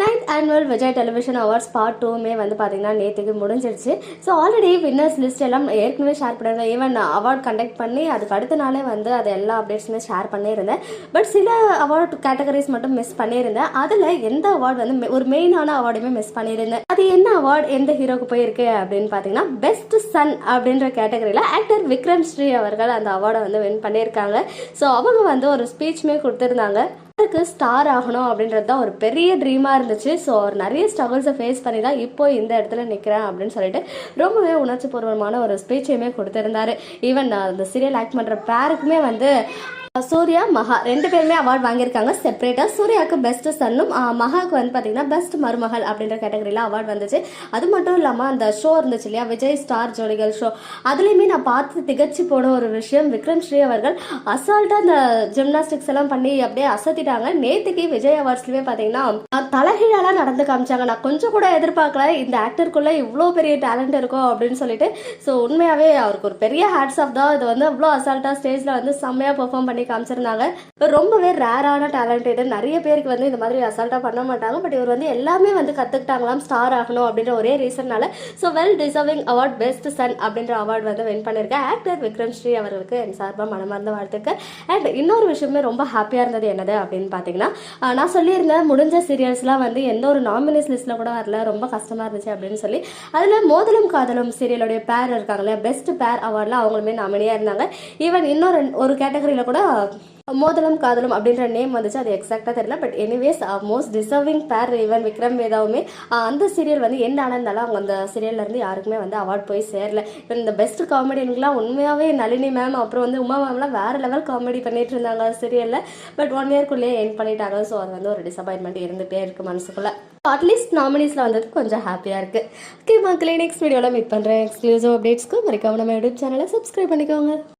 Ninth annual Vijay television awards part டூமே வந்து பார்த்தீங்கன்னா நேற்றுக்கு முடிஞ்சிருச்சு. ஸோ ஆல்ரெடி வின்னர்ஸ் லிஸ்ட் எல்லாம் ஏற்கனவே ஷேர் பண்ணியிருந்தேன் ஈவன் அவார்ட் கண்டக்ட் பண்ணி அதுக்கு அடுத்த நாளே வந்து அது எல்லா அப்டேட்ஸுமே ஷேர் பண்ணியிருந்தேன். பட் சில அவார்ட் கேட்டகரிஸ் மட்டும் மிஸ் பண்ணியிருந்தேன். அதில் எந்த அவார்டு வந்து ஒரு மெயினான அவார்டுமே மிஸ் பண்ணியிருந்தேன். அது என்ன அவார்டு எந்த ஹீரோக்கு போயிருக்கு அப்படின்னு பார்த்தீங்கன்னா பெஸ்ட் சன் அப்படின்ற கேட்டகரியில் ஆக்டர் விக்ரம் ஸ்ரீ அவர்கள் அந்த அவார்டை வந்து வின் பண்ணியிருக்காங்க. ஸோ அவங்க வந்து ஒரு ஸ்பீச்சுமே கொடுத்துருந்தாங்க. அவருக்கு ஸ்டார் ஆகணும் அப்படின்றது தான் ஒரு பெரிய ட்ரீமாக இருந்துச்சு. ஸோ அவர் நிறைய ஸ்ட்ரகிள்ஸை ஃபேஸ் பண்ணி தான் இப்போ இந்த இடத்துல நிற்கிறேன் அப்படின்னு சொல்லிட்டு ரொம்பவே உணர்ச்சிபூர்வமான ஒரு ஸ்பீச்சையுமே கொடுத்துருந்தாரு. ஈவன் அந்த சீரியல் ஆக்ட் பண்ணுற பேருக்குமே வந்து சூர்யா மகா ரெண்டு பேருமே அவார்ட் வாங்கியிருக்காங்க. செப்பரேட்டாக சூர்யாவுக்கு பெஸ்ட் சன்னும் மகாவுக்கு வந்து பார்த்தீங்கன்னா பெஸ்ட் மருமகள் அப்படின்ற கேட்டகரியில் அவார்ட் வந்துச்சு. அது மட்டும் இல்லாமல் அந்த ஷோ இருந்துச்சு இல்லையா? விஜய் ஸ்டார் ஜோடிகள் ஷோ அதுலேயுமே நான் பார்த்து திகச்சு போன ஒரு விஷயம் விக்ரம் ஸ்ரீ அவர்கள் அசால்ட்டாக அந்த ஜிம்னாஸ்டிக்ஸ் எல்லாம் பண்ணி அப்படியே அசத்திட்டாங்க. நேற்றுக்கு விஜய் அவார்ட்ஸ்லேயுமே பார்த்தீங்கன்னா அஹ், தலைகீழாலாம் நடந்து காமிச்சாங்க. நான் கொஞ்சம் கூட எதிர்பார்க்கல. இந்த ஆக்டருக்குள்ளே இவ்வளோ பெரிய டேலண்ட் இருக்கும் அப்படின்னு சொல்லிட்டு ஸோ உண்மையாகவே அவருக்கு ஒரு பெரிய ஹேட்ஸ் ஆஃப் தான். இது வந்து அவ்வளோ அசால்ட்டாக ஸ்டேஜில் வந்து செம்மையாக பெர்ஃபார்ம் பண்ணி காமிச்சிருந்தாங்க. ரொம்பவே ரேரான டேலண்ட் இது. நிறைய பேருக்கு வந்து இந்த மாதிரி அசால்ட்டாக பண்ண மாட்டாங்க. பட் இவர் வந்து எல்லாமே வந்து கற்றுக்கிட்டாங்களாம் ஸ்டார் ஆகணும் அப்படின்ற ஒரே ரீசன்னால so well deserving award best son அப்படின்ற அவார்ட் வந்து வின் பண்ணியிருக்கேன் ஆக்டர் விக்ரம் ஸ்ரீ அவர்களுக்கு என் சார்பாக மனமார்ந்த வாழ்த்துக்கள். அண்ட் இன்னொரு விஷயமே ரொம்ப ஹாப்பியாக இருந்தது என்னது அப்படின்னு பார்த்தீங்கன்னா நான் சொல்லியிருந்தேன் முடிஞ்ச சீரியல்ஸ்லாம் வந்து எந்த ஒரு நாமினேஸ் லிஸ்ட்டில் கூட வரல. ரொம்ப கஷ்டமாக இருந்துச்சு அப்படின்னு சொல்லி. அதில் மோதலும் காதலும் சீரியலுடைய பேர் இருக்காங்களே பெஸ்ட் பேர் அவார்டில் அவங்களுமே நாமினியாக இருந்தாங்க. ஈவன் இன்னொரு ஒரு கேட்டகரியில் கூட மோதலும் காதலும் அப்படின்ற நேம் வந்துச்சு. அது எக்ஸாக்டாக தெரியல. But anyways most deserving pair even Vikram வேதாவுமே அந்த சீரியல் வந்து என்ன ஆனந்தாலும் அவங்க அந்த சீரியல்ல இருந்து யாருக்குமே வந்து அவார்ட் போய் சேரல. இப்போ இந்த பெஸ்ட் காமெடியனுக்குலாம் உண்மையாகவே நளினி மேம் அப்புறம் வந்து உமா மேம்லாம் வேற லெவல் காமெடி பண்ணிட்டு இருந்தாங்க சீரியலில் பட் ஒன் இயர்க்குள்ளேயே என் பண்ணிட்டாங்க. ஸோ அது வந்து ஒரு டிசப்பாயின்மெண்ட் இருந்துகிட்டே இருக்கு மனசுக்குள்ள. அட்லீஸ்ட் நாமினிஸில் வந்தது கொஞ்சம் ஹாப்பியாக இருக்கு. ஓகே மக்களே நெக்ஸ்ட் வீடியோவில் மீட் பண்ணுறேன் எக்ஸ்க்ளூசிவ் அப்டேட்ஸ்க்கு மறக்காம நம்ம யூடியூப் சேனலை சப்ஸ்கிரைப் பண்ணிக்கோங்க.